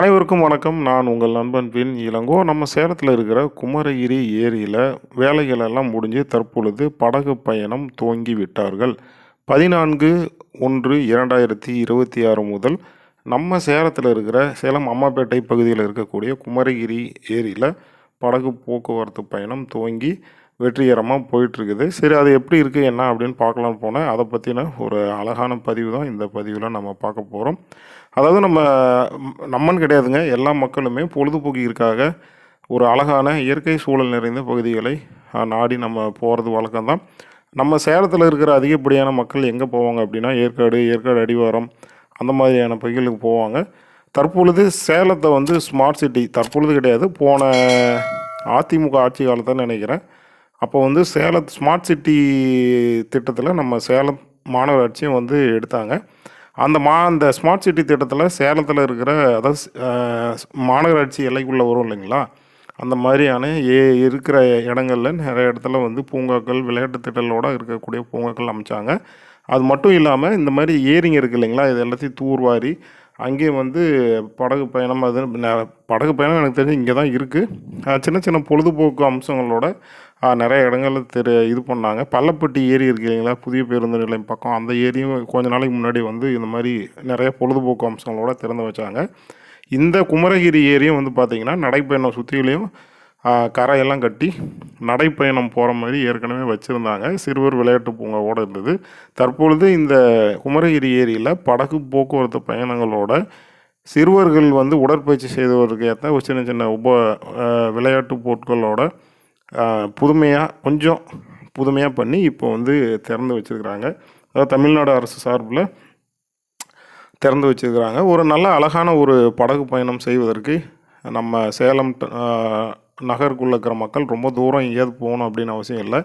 அனைவருக்கும் வணக்கம். நான் உங்கள் நண்பன் பின் இளங்கோ. நம்ம சேலத்தில் இருக்கிற குமரகிரி ஏரியில் வேலைகளெல்லாம் முடிஞ்சு தற்பொழுது படகு பயணம் துவங்கி விட்டார்கள். பதினான்கு ஒன்று இரண்டாயிரத்தி இருபத்தி ஆறு முதல் நம்ம சேலத்தில் இருக்கிற சேலம் அம்மாப்பேட்டை பகுதியில் இருக்கக்கூடிய குமரகிரி ஏரியில் படகு போக்குவரத்து பயணம் துவங்கி வெற்றிகரமாக போயிட்டுருக்குது. சரி அது எப்படி இருக்குது என்ன அப்படின்னு பார்க்கலாம் போனேன். அதை பற்றின ஒரு அழகான பதிவு தான் இந்த பதிவில் நம்ம பார்க்க போகிறோம் அதாவது நம்ம ம், நம்மன்னு கிடையாதுங்க. எல்லா மக்களுமே பொழுதுபோக்கிற்காக ஒரு அழகான இயற்கை சூழல் நிறைந்த பகுதிகளை நாடி நம்ம போகிறது வழக்கம்தான் நம்ம சேலத்தில் இருக்கிற அதிகப்படியான மக்கள் எங்கே போவாங்க அப்படின்னா ஏற்காடு ஏற்காடு அடிவாரம் அந்த மாதிரியான பகுதிகளுக்கு போவாங்க. தற்பொழுது சேலத்தை வந்து ஸ்மார்ட் சிட்டி தற்பொழுது கிடையாது. போன அதிமுக ஆட்சி காலத்தை நினைக்கிறேன். அப்போ வந்து சேலம் ஸ்மார்ட் சிட்டி திட்டத்தில் நம்ம சேலம் மாநகராட்சியும் வந்து எடுத்தாங்க. அந்த மா அந்த ஸ்மார்ட் சிட்டி திட்டத்தில் சேலத்தில் இருக்கிற அதாவது மாநகராட்சி எல்லைக்குள்ளே வரும் இல்லைங்களா? அந்த மாதிரியான ஏ இருக்கிற இடங்களில் நிறைய இடத்துல வந்து பூங்காக்கள் விளையாட்டு திட்டங்களோட இருக்கக்கூடிய பூங்காக்கள் அமைச்சாங்க. அது மட்டும் இல்லாமல் இந்த மாதிரி ஏரிங்க இருக்குது இல்லைங்களா? இது எல்லாத்தையும் தூர்வாரி அங்கேயும் வந்து படகு பயணம் அது ந- படகு பயணம் எனக்கு தெரிஞ்சு இங்கே தான் இருக்குது சின்ன சின்ன பொழுதுபோக்கு அம்சங்களோட நிறைய இடங்கள்ல தெரு இது பண்ணாங்க. பள்ளப்பட்டி ஏரி இருக்கு இல்லைங்களா? புதிய பேருந்து நிலையம் பக்கம். அந்த ஏரியும் கொஞ்ச நாளைக்கு முன்னாடி வந்து இந்த மாதிரி நிறைய பொழுதுபோக்கு அம்சங்களோட திறந்து வச்சாங்க. இந்த குமரகிரி ஏரியும் வந்து பார்த்திங்கன்னா நடைப்பயணம் சுற்றிலையும் கரையெல்லாம் கட்டி நடைப்பயணம் போகிற மாதிரி ஏற்கனவே வச்சுருந்தாங்க. சிறுவர் விளையாட்டு பூங்காவோட இருந்தது. தற்பொழுது இந்த குமரகிரி ஏரியில் படகு போக்குவரத்து பயணங்களோட சிறுவர்கள் வந்து உடற்பயிற்சி செய்தவருக்கு ஏற்ற ஒரு சின்ன சின்ன உப விளையாட்டு பொருட்களோட புதுமையாக கொஞ்சம் புதுமையாக பண்ணி இப்போ வந்து திறந்து வச்சுருக்கிறாங்க. அதாவது தமிழ்நாடு அரசு சார்பில் திறந்து வச்சிருக்கிறாங்க. ஒரு நல்ல அழகான ஒரு படகு பயணம் செய்வதற்கு நம்ம சேலம் நகருக்குள்ளே இருக்கிற மக்கள் ரொம்ப தூரம் எங்கேயாவது போகணும் அப்படின்னு அவசியம் இல்லை.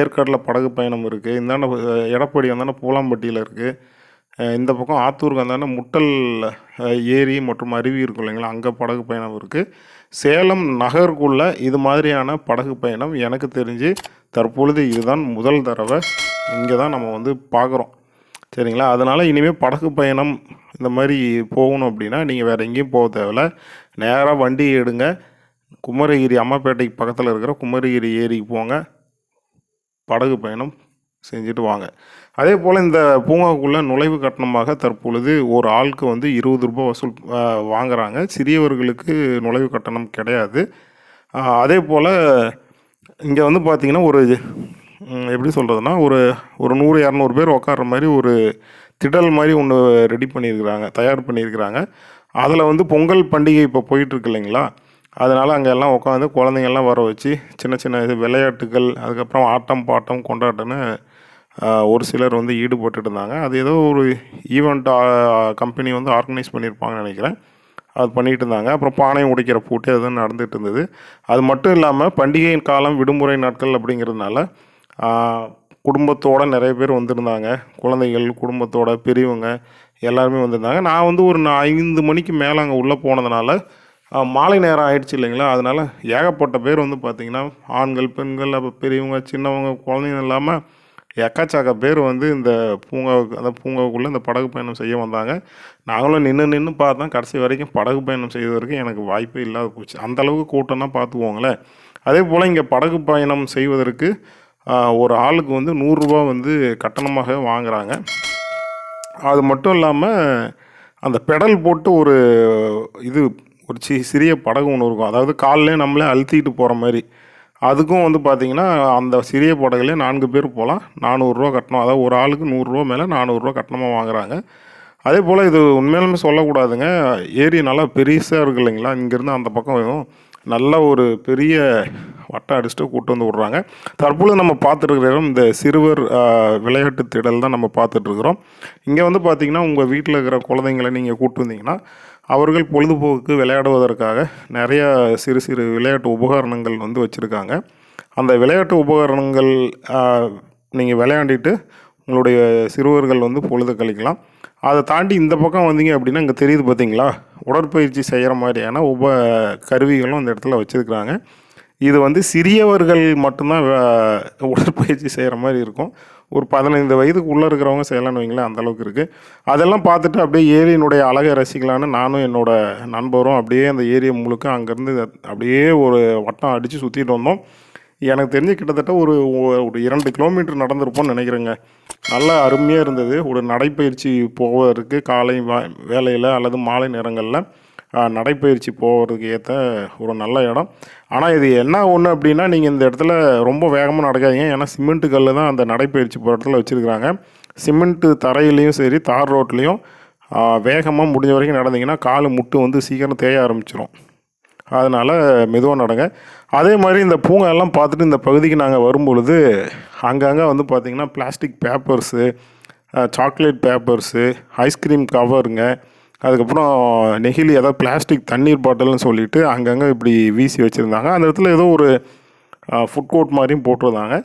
ஏற்காட்டில் படகு பயணம் இருக்குது இந்தாண்ட எடப்பாடி வந்தானே பூலாம்பட்டியில் இருக்குது இந்த பக்கம் ஆத்தூருக்கு வந்தானே முட்டல் ஏரி மற்றும் அருவி இருக்கும் இல்லைங்களா? அங்கே படகு பயணம் இருக்குது சேலம் நகருக்குள்ளே இது மாதிரியான படகு பயணம் எனக்கு தெரிஞ்சு தற்பொழுது இதுதான் முதல் தடவை இங்கே தான் நம்ம வந்து பார்க்குறோம் சரிங்களா? அதனால் இனிமேல் படகு பயணம் இந்த மாதிரி போகணும் அப்படின்னா நீங்கள் வேறு எங்கேயும் போக தேவையில்ல. நேராக வண்டி எடுங்க. குமரகிரி அம்மாப்பேட்டைக்கு பக்கத்தில் இருக்கிற குமரகிரி ஏரிக்கு போங்க. படகு பயணம் செஞ்சுட்டு வாங்க. அதே போல் இந்த பூங்காவுக்குள்ளே நுழைவு கட்டணமாக தற்பொழுது ஒரு ஆளுக்கு வந்து இருபது ரூபாய் வசூல் வாங்குகிறாங்க வாங்குறாங்க. சிறியவர்களுக்கு நுழைவு கட்டணம் கிடையாது. அதே போல் இங்கே வந்து பார்த்திங்கன்னா ஒரு எப்படி சொல்கிறதுனா ஒரு ஒரு நூறு இரநூறு பேர் உட்கார்ற மாதிரி ஒரு திடல் மாதிரி ஒன்று ரெடி பண்ணியிருக்கிறாங்க தயார் பண்ணியிருக்கிறாங்க. அதில் வந்து பொங்கல் பண்டிகை இப்போ போயிட்டுருக்கு இல்லைங்களா? அதனால் அங்கே எல்லாம் உட்காந்து குழந்தைங்கள்லாம் வர வச்சு சின்ன சின்ன இது விளையாட்டுகள் அதுக்கப்புறம் ஆட்டம் பாட்டம் கொண்டாட்டம்னு ஒரு சிலர் வந்து ஈடுபட்டுட்டு இருந்தாங்க. அது ஏதோ ஒரு ஈவெண்ட் கம்பெனி வந்து ஆர்கனைஸ் பண்ணியிருப்பாங்கன்னு நினைக்கிறேன். அது பண்ணிகிட்டு இருந்தாங்க. அப்புறம் பானை உடைக்கிற பூட்டு அதுவும் நடந்துகிட்டு இருந்தது. அது மட்டும் இல்லாமல் பண்டிகையின் காலம் விடுமுறை நாட்கள் அப்படிங்கிறதுனால குடும்பத்தோடு நிறைய பேர் வந்திருந்தாங்க. குழந்தைகள் குடும்பத்தோட பெரியவங்க எல்லாருமே வந்திருந்தாங்க. நான் வந்து ஒரு ஐந்து மணிக்கு மேலே அங்கே உள்ளே போனதுனால மாலை நேரம் ஆயிடுச்சு இல்லைங்களா? அதனால் ஏகப்பட்ட பேர் வந்து பார்த்திங்கன்னா ஆண்கள் பெண்கள் அப்போ பெரியவங்க சின்னவங்க குழந்தைங்க இல்லாமல் எக்கச்சக்க பேர் வந்து இந்த பூங்காவுக்கு அந்த பூங்காவுக்குள்ளே இந்த படகு பயணம் செய்ய வந்தாங்க. நாங்களும் நின்று நின்று பார்த்தோம். கடைசி வரைக்கும் படகு பயணம் செய்வதற்கு எனக்கு வாய்ப்பே இல்லாத போச்சு. அந்தளவுக்கு கூட்டம்னா பார்த்துக்கோங்களேன் அதே போல் இங்கே படகு பயணம் செய்வதற்கு ஒரு ஆளுக்கு வந்து நூறுரூவா வந்து கட்டணமாக வாங்குகிறாங்க அது மட்டும் இல்லாமல் அந்த பெடல் போட்டு ஒரு இது ஒரு சி சிறிய படகு ஒன்று இருக்கும். அதாவது காலிலே நம்மளே அழுத்திட்டு போகிற மாதிரி. அதுக்கும் வந்து பார்த்திங்கன்னா அந்த சிறிய படகுலேயே நான்கு பேர் போகலாம் நானூறுரூவா கட்டணம். அதாவது ஒரு ஆளுக்கு நூறுரூவா மேலே நானூறுரூவா கட்டணமாக வாங்குறாங்க. அதே போல் இது உண்மையிலுமே சொல்லக்கூடாதுங்க. ஏரி நல்லா பெருசாக இருக்கு இல்லைங்களா? இங்கேருந்து அந்த பக்கம் நல்ல ஒரு பெரிய வட்டம் அடிச்சுட்டு கூட்டு வந்து விட்றாங்க. தற்பொழுது நம்ம பார்த்துட்டு இடம் இந்த சிறுவர் விளையாட்டு திடல் தான் நம்ம பார்த்துட்ருக்குறோம் இங்கே வந்து பார்த்திங்கன்னா உங்கள் வீட்டில் இருக்கிற குழந்தைங்களை நீங்கள் கூட்டு வந்தீங்கன்னா அவர்கள் பொழுதுபோக்கு விளையாடுவதற்காக நிறையா சிறு சிறு விளையாட்டு உபகரணங்கள் வந்து வச்சுருக்காங்க. அந்த விளையாட்டு உபகரணங்கள் நீங்கள் விளையாண்டிட்டு உங்களுடைய சிறுவர்கள் வந்து பொழுது கழிக்கலாம். அதை தாண்டி இந்த பக்கம் வந்தீங்க அப்படின்னா இங்கே தெரியுது பார்த்தீங்களா உடற்பயிற்சி செய்கிற மாதிரியான உப கருவிகளும் அந்த இடத்துல வச்சுருக்குறாங்க. இது வந்து சிறியவர்கள் மட்டும்தான் உடற்பயிற்சி செய்கிற மாதிரி இருக்கும். ஒரு பதினைந்து வயதுக்கு உள்ளே இருக்கிறவங்க செய்யலான்னு வைங்களேன் அந்த அளவுக்கு இருக்குது அதெல்லாம் பார்த்துட்டு அப்படியே ஏரியினுடைய அழகை ரசிக்கலான்னு நானும் என்னோட நண்பரும் அப்படியே அந்த ஏரியை முழுக்க அங்கேருந்து அப்படியே ஒரு வட்டம் அடித்து சுற்றிட்டு வந்தோம். எனக்கு தெரிஞ்சு கிட்டத்தட்ட ஒரு ஒரு இரண்டு கிலோமீட்டர் நடந்திருப்போம்னு நினைக்கிறேங்க. நல்லா அருமையாக இருந்தது. ஒரு நடைப்பயிற்சி போவதற்கு காலை வா- வேலையில் அல்லது மாலை நேரங்களில். நடைப்பயிற்சி போகிறதுக்கு ஏற்ற ஒரு நல்ல இடம். ஆனால் இது என்ன ஒன்று அப்படின்னா நீங்கள் இந்த இடத்துல ரொம்ப வேகமாக நடக்காதீங்க. ஏன்னா சிமெண்ட்டு கல் தான் அந்த நடைப்பயிற்சி போகிற இடத்துல வச்சுருக்குறாங்க. சிமெண்ட்டு தரையிலையும் சரி தார் ரோட்லேயும் வேகமாக முடிஞ்ச வரைக்கும் நடந்தீங்கன்னா கால் முட்டு வந்து சீக்கிரம் தேய ஆரம்பிச்சிடும் அதனால் மெதுவாக நடங்க. அதே மாதிரி இந்த பூங்கா எல்லாம் பார்த்துட்டு இந்த பகுதிக்கு நாங்கள் வரும்பொழுது அங்கங்கே வந்து பார்த்திங்கன்னா plastic papers chocolate papers ice cream கவருங்க அதுக்கப்புறம் நெகிழி அதாவது பிளாஸ்டிக் தண்ணீர் பாட்டில்னு சொல்லிட்டு அங்கங்கே இப்படி வீசி வச்சுருந்தாங்க. அந்த இடத்துல ஏதோ ஒரு ஃபுட் கோர்ட் மாதிரியும் போட்டிருந்தாங்க.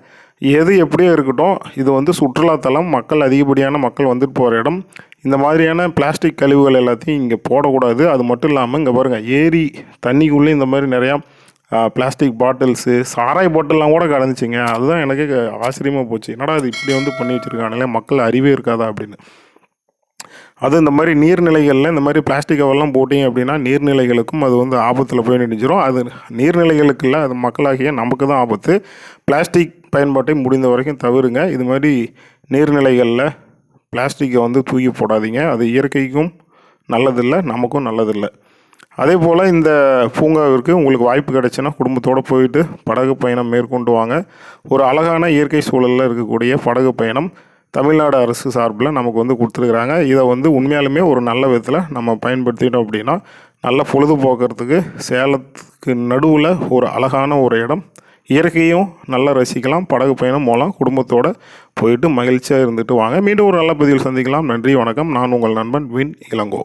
எது எப்படியோ இருக்கட்டும் இது வந்து சுற்றுலாத்தலம். மக்கள் அதிகப்படியான மக்கள் வந்துட்டு போகிற இடம். இந்த மாதிரியான பிளாஸ்டிக் கழிவுகள் எல்லாத்தையும் இங்கே போடக்கூடாது. அது மட்டும் இல்லாமல் இங்கே பாருங்கள் ஏரி தண்ணிக்குள்ளே இந்த மாதிரி நிறையா பிளாஸ்டிக் பாட்டில்ஸு சாராய் பாட்டில்லாம் கூட கிடந்துச்சிங்க அதுதான் எனக்கு ஆச்சரியமாக போச்சு. என்னடா இது இப்படி வந்து பண்ணி வச்சுருக்காங்களே மக்கள் அறிவே இருக்காதா அப்படின்னு. அது இந்த மாதிரி நீர்நிலைகளில் இந்த மாதிரி பிளாஸ்டிக் கவர்லாம் போட்டிங்க அப்படின்னா நீர்நிலைகளுக்கும் அது வந்து ஆபத்தில் போய் நினைச்சிரும் அது நீர்நிலைகளுக்கு இல்லை அது மக்களாகிய நமக்கு தான் ஆபத்து. பிளாஸ்டிக் பயன்பாட்டை முடிந்த வரைக்கும் தவிருங்க. இது மாதிரி நீர்நிலைகளில் பிளாஸ்டிக்கை வந்து தூக்கி போடாதீங்க. அது இயற்கைக்கும் நல்லதில்லை நமக்கும் நல்லதில்லை. அதே போல் இந்த பூங்காவிற்கு உங்களுக்கு வாய்ப்பு கிடைச்சுன்னா குடும்பத்தோடு போயிட்டு படகு பயணம் மேற்கொண்டு வாங்க. ஒரு அழகான இயற்கை சூழலில் இருக்கக்கூடிய படகு பயணம் தமிழ்நாடு அரசு சார்பில் நமக்கு வந்து கொடுத்துருக்குறாங்க. இதை வந்து உண்மையாலுமே ஒரு நல்ல விதத்தில் நம்ம பயன்படுத்திட்டோம் அப்படின்னா நல்ல பொழுதுபோக்குறதுக்கு சேலத்துக்கு நடுவில் ஒரு அழகான ஒரு இடம். இயற்கையும் நல்லா ரசிக்கலாம். படகு பயணம் மூலம் குடும்பத்தோடு போயிட்டு மகிழ்ச்சியாக இருந்துட்டு வாங்க. மீண்டும் ஒரு நல்ல பதிவில் சந்திக்கலாம். நன்றி வணக்கம். நான் உங்கள் நண்பன் வின் இளங்கோ.